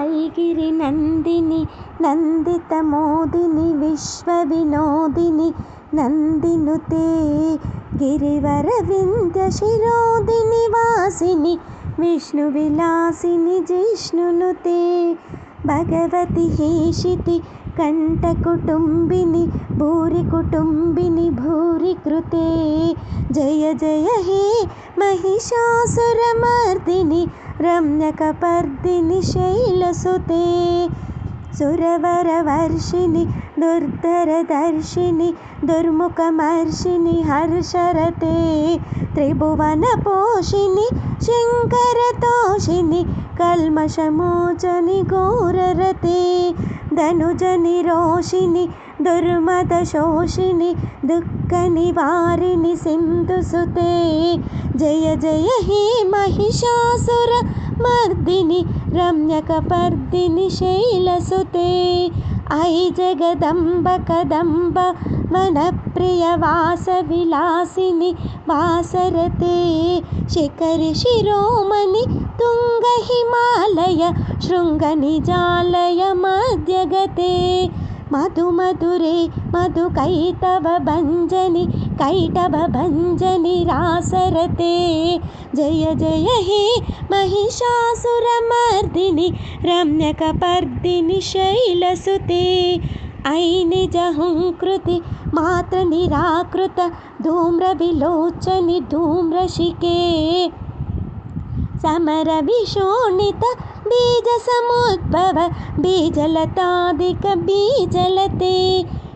ऐगिरिनन्दिनि नन्दितमोदिनि विश्वविनोदिनि नन्दिनुते गिरिवरविन्द्यशिरोदिनि वासिनि विष्णुविलासिनि जिष्णुनुते भगवति हेशिति कण्ठकुटुम्बिनि भूरिकुटुम्बिनि भूरि कृते जय जय हे महिषासुरमर्दिनि रम्यकपर्दिनि शैलसुते सुरवरवर्षिणि दुर्धरदर्शिनि दुर्मुखमर्षिणि, हर्षरते, त्रिभुवनपोषिणि, शङ्करतोषिणि, कल्मषमोचनि, घोररते, धनुजनिरोषिणि, दुर्मदशोषिणि, दुःखनिवारिणि, सिन्धुसुते, जय जय हे महिषासुरमर्दिनि रम्यकपर्दिनि शैलसुते। अयि जगदम्ब कदम्ब वनप्रियवासविलासिनि वासरते। शिखरि शिरोमणि तुङ्गहिमालय शृङ्गनिजालय मध्यगते मधुमधुरे मधुकैटभञ्जनि कैटभञ्जनि रासरते जय जय हे महिषासुरमर्दिनि रम्यकपर्दिनि शैलसुते। अयि निजहुङ्कृति मात्रनिराकृत धूम्रविलोचनि धूम्रशिके समरविशोणित बीजसमुद्भव बीजलतादिकबीजलते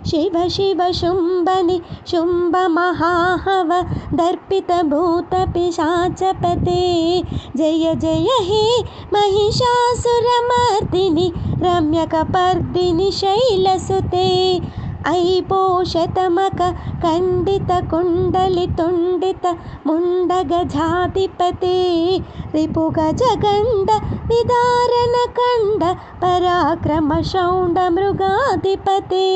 शिव शिव शुम्भनि शुम्भमहाहव दर्पितभूतपिशाचपते जय जय हे महिषासुरमर्दिनि रम्यकपर्दिनि शैलसुते। अयि पोषतमककण्डितकुण्डलितुण्डितमुण्डगजाधिपते रिपुगजगण्डविदारणकण्ड पराक्रमशौण्डमृगाधिपते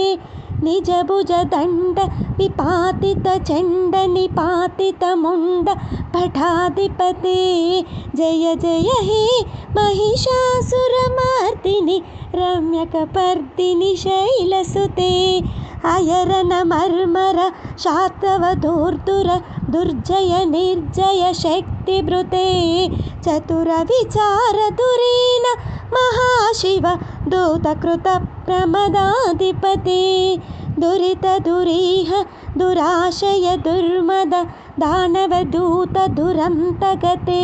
निजभुजदण्ड विपातितचण्डनिपातितमुण्ड पठाधिपते। जय जय हे महिषासुरमर्दिनि रम्यकपर्दिनि शैलसुते अयरनमर्मर शातवधूर्धुर दुर्जय निर्जय शक्तिभृते। चतुरविचारधुरीन महाशिव दूतकृत दूतकृतप्रमदाधिपते दुरितदुरीह दुराशय दुर्मद दानवदूतदुरन्तगते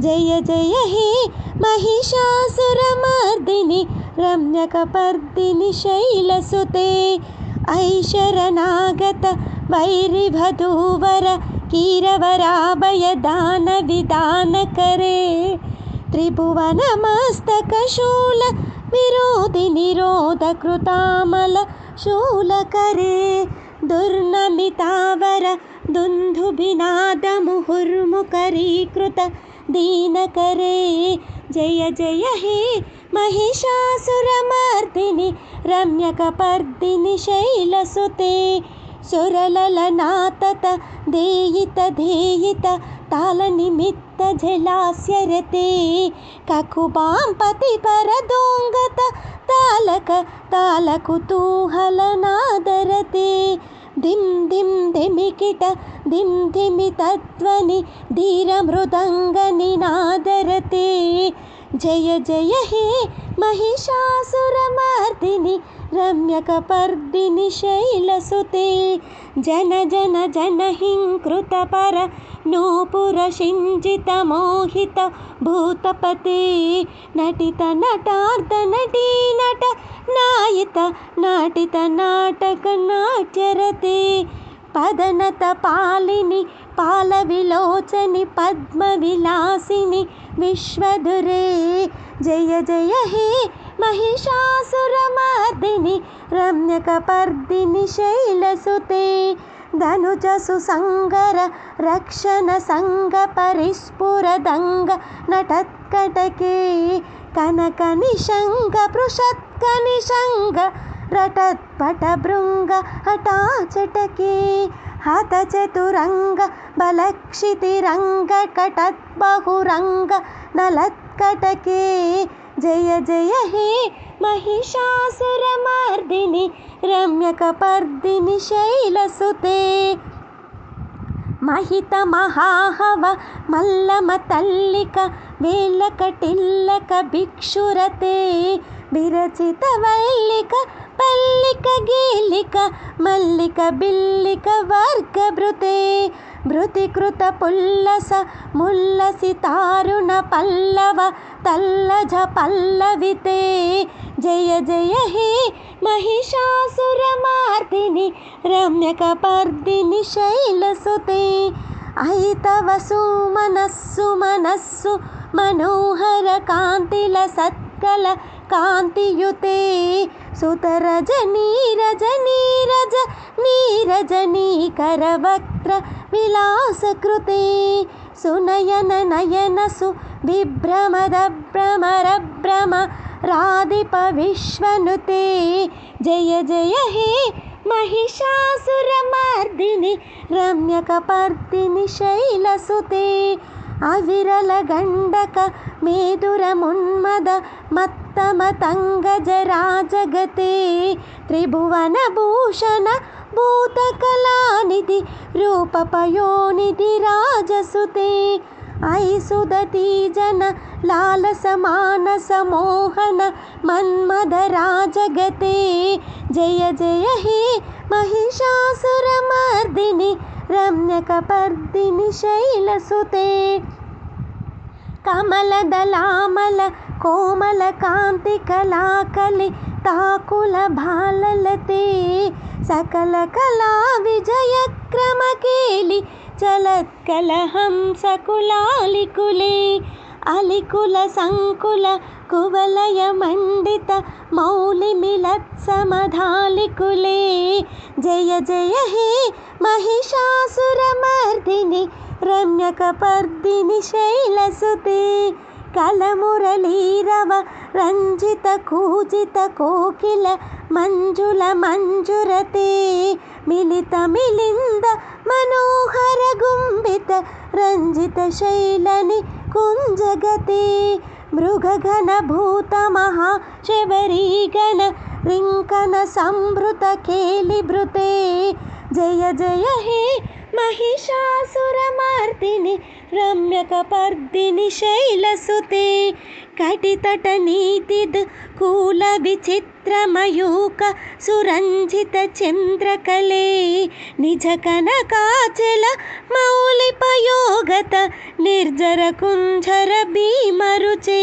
जय जय हे महिषासुरमर्दिनि, रम्यकपर्दिनि शैलसुते। अयि शरणागत वैरिवधूवर कीरवराभय दानविधानकरे त्रिभुवनमस्तकशूल विरोधिनिरोधकृतामल शूलकरे दुर्नमितावर दुन्दुभिनादमुहुर्मुखरीकृत दीनकरे जय जय, हे महिषासुरमर्दिनि, रम्यकपर्दिनि, शैलसुते, सुरललनातत, देयित धेयित तालनिमित्तजलास्यरते ककुबां पतिपरदोङ्गत तालक तालकुतूहलनादरते। धिं धिं धिमिकिट धिं धिमितध्वनि धीरमृदङ्गनिनादरते जय जय हे महिषासुरमर्दिनि रम्यकपर्दिनि शैलसुते। जन जन जनहिंकृतपर नूपुरशिञ्जितमोहित भूतपते। नटितनटार्धनटीनट नायित नाटितनाटकनाट्यरते पदनतपालिनि पालविलोचनि पद्मविलासिनि विश्वधुरे। जय जय हे महिषासुरमर्दिनि रम्यकपर्दिनि शैलसुते धनुजसुसङ्गर रक्षणसङ्गपरिस्फुरदङ्ग नटत्कटके कनकनिशङ्गपृषत्कनिशङ्ग रटत्पटभृङ्ग हठाचटके हतचतुरङ्ग बलक्षितिरङ्ग कटद्बहुरङ्ग नलत्कटके जय जय हे महिषासुरमर्दिनि रम्यकपर्दिनि शैलसुते महितमहाहव मल्लमतल्लिक वेल्लकटिल्लक भिक्षुरते विरचितवल्लिक पल्लिक गीलिक భృతికృత పుల్లస ముల్లసి తారుణ పల్లవ తల్లజ పల్లవితే. జయ జయ హే మహిషాసురమార్దిని రమ్యకపర్దిని శైలసుతే ఐతవ సుమనస్సు మనస్సు మనోహర కాంతిల సత్కల కాంతియుతే. సుతరజ నీరజ నీరజ నీరజ నీకరవక్ विलासकृते सुनयन नयन सु विभ्रमद भ्रमरभ्रम राधिपविश्वनुते जय जय हे महिषासुरमर्दिनि रम्यकपर्दिनि शैलसुते। अविरलगण्डक मेदुरमुन्मद मत्तमतङ्गजराजगते। त्रिभुवनभूषण भूतकलानिधि रूपपयोनिधि राजसुते। ऐ सुदती जन लालसमानसमोहन मन्मदराजगते जय जय हे महिषासुरमर्दिनि रम्यकपर्दिनि शैलसुते कमलदलामल कोमलकान्तिकलाकलि ताकुलभाललते सकलकलाविजयक्रमकेलि चलत्कलहंसकुलालिकुले अलिकुलसङ्कुल कुवलयमण्डित मौलिमिलत्समधालिकुले जय जय हे महिषासुरमर्दिनि रम्यकपर्दिनि शैलसुते कलमुरलीरव रञ्जितकूजितकोकिल मञ्जुलमञ्जुरते मिलितमिलिन्द मनोहरगुम्बित रञ्जितशैलनि कुञ्जगते मृगघनभूतमहाशबरीगण रिङ्कणसंभृतकेलिभृते जय जय हे మహిషాసురమార్దిని రమ్యకపర్దిని శైలసుతే కటితట నీతిద్ కూల విచిత్రమయూక సురంజిత చంద్రకలే నిజ కనకాచల మౌలిపయోగత నిర్జర కుంజర భీమరుచే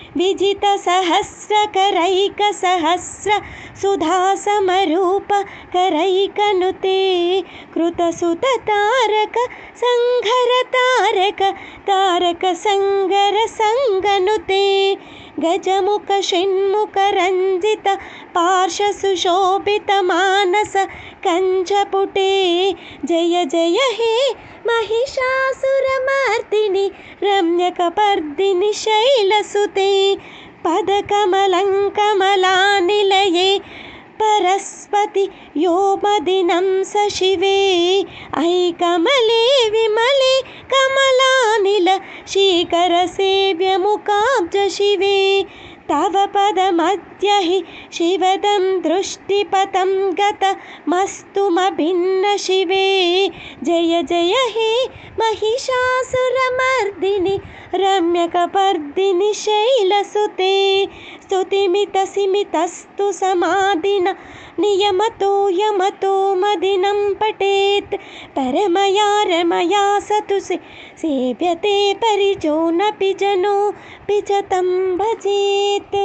विजितसहस्रकरैकसहस्र सुधासमरूपकरैकनुते कृतसुततारक सङ्घरतारक तारकसङ्गरसङ्गनुते गजमुखषण्मुखरञ्जित पार्श्वसुशोभितमानस कञ्चपुटे जय जय हे महिषासुरमर्दिनि रम्यकपर्दिनि शैलसुते पदकमलङ्कमलानिलये परस्पति योमदिनं स शिवे। ऐ कमले विमले कमलानिल शीकरसेव्यमुखाब्ज शिवे। तव पदमद्य हि शिवदं दृष्टिपथं गतमस्तुमभिन्न शिवे। जय जय हे महिषासुरमर्दिनि रम्यकपर्दिनि शैलसुते स्तुतिमितसिमितस्तु समाधिन नियमतो यमतो मदिनं पठेत्। परमया रमया सतु सेव्यते परिजोऽनपि जनोऽपि च तं भजेत्